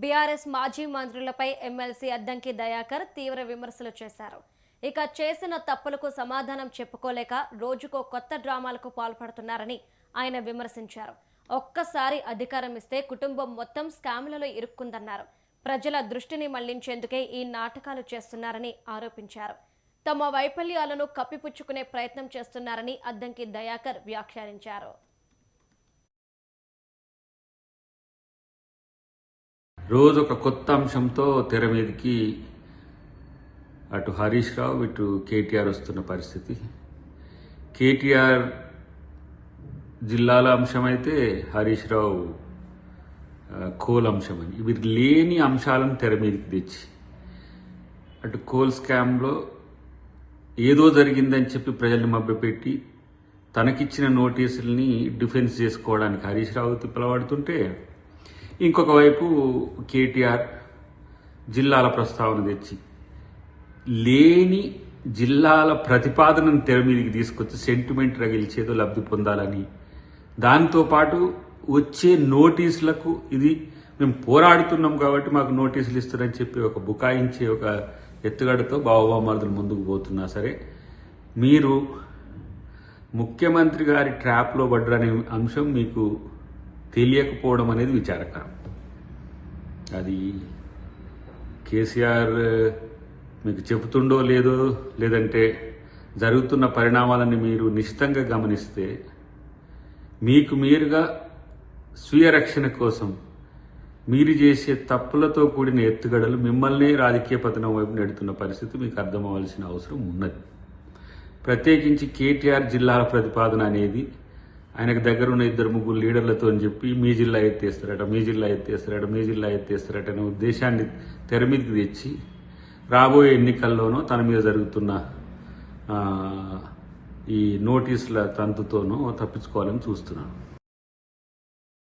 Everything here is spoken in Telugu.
బీఆర్ఎస్ మాజీ మంత్రులపై ఎమ్మెల్సీ అద్దంకి దయాకర్ తీవ్ర విమర్శలు చేశారు. ఇక చేసిన తప్పులకు సమాధానం చెప్పుకోలేక రోజుకో కొత్త డ్రామాలకు పాల్పడుతున్నారని ఆయన విమర్శించారు. ఒక్కసారి అధికారం ఇస్తే కుటుంబం మొత్తం స్కామ్లలో ఇరుక్కుందన్నారు. ప్రజల దృష్టిని మళ్ళించేందుకే ఈ నాటకాలు చేస్తున్నారని ఆరోపించారు. తమ వైఫల్యాలను కప్పిపుచ్చుకునే ప్రయత్నం చేస్తున్నారని అద్దంకి దయాకర్ వ్యాఖ్యానించారు. రోజు ఒక కొత్త అంశంతో తెర మీదకి అటు హరీష్ రావు ఇటు కేటీఆర్ వస్తున్న పరిస్థితి. కేటీఆర్ జిల్లాల అంశం అయితే హరీష్ రావు కోల్ అంశం అని ఇవి లేని అంశాలను తెర మీదకి తెచ్చి అటు కోల్ స్కామ్లో ఏదో జరిగిందని చెప్పి ప్రజల్ని మభ్యపెట్టి తనకిచ్చిన నోటీసుల్ని డిఫెన్స్ చేసుకోవడానికి హరీష్ రావు తిప్పలవాడుతుంటే ఇంకొక వైపు కేటీఆర్ జిల్లాల ప్రస్తావన తెచ్చి లేని జిల్లాల ప్రతిపాదనను తెర మీదకి తీసుకొచ్చి సెంటిమెంట్ రగిల్చేదో లబ్ధి పొందాలని దాంతోపాటు వచ్చే నోటీసులకు ఇది మేము పోరాడుతున్నాం కాబట్టి మాకు నోటీసులు ఇస్తారని చెప్పి ఒక బుకాయించే ఒక ఎత్తుగడతో బావబామర్దులు ముందుకు పోతున్నా సరే మీరు ముఖ్యమంత్రి గారి ట్రాప్లో పడ్డరనే అంశం మీకు తెలియకపోవడం అనేది విచారకరం. అది కేసీఆర్ మీకు చెబుతుండో లేదో లేదంటే జరుగుతున్న పరిణామాలని మీరు నిశ్చితంగా గమనిస్తే మీకు మీరుగా స్వీయ రక్షణ కోసం మీరు చేసే తప్పులతో కూడిన ఎత్తుగడలు మిమ్మల్ని రాజకీయ పతనం వైపు నెడుతున్న పరిస్థితి మీకు అర్థమవలసిన అవసరం ఉన్నది. ప్రత్యేకించి కేటీఆర్ జిల్లాల ప్రతిపాదన అనేది ఆయనకు దగ్గర ఉన్న ఇద్దరు ముగ్గురు లీడర్లతో అని చెప్పి మీ జిల్లా ఎత్తేస్తారట మీ జిల్లా ఎత్తేస్తారట మీ జిల్లా ఎత్తేస్తారట అనే ఉద్దేశాన్ని తెర మీదకి తెచ్చి రాబోయే ఎన్నికల్లోనో తన మీద జరుగుతున్న ఈ నోటీసుల తంతుతోనో తప్పించుకోవాలని చూస్తున్నాను.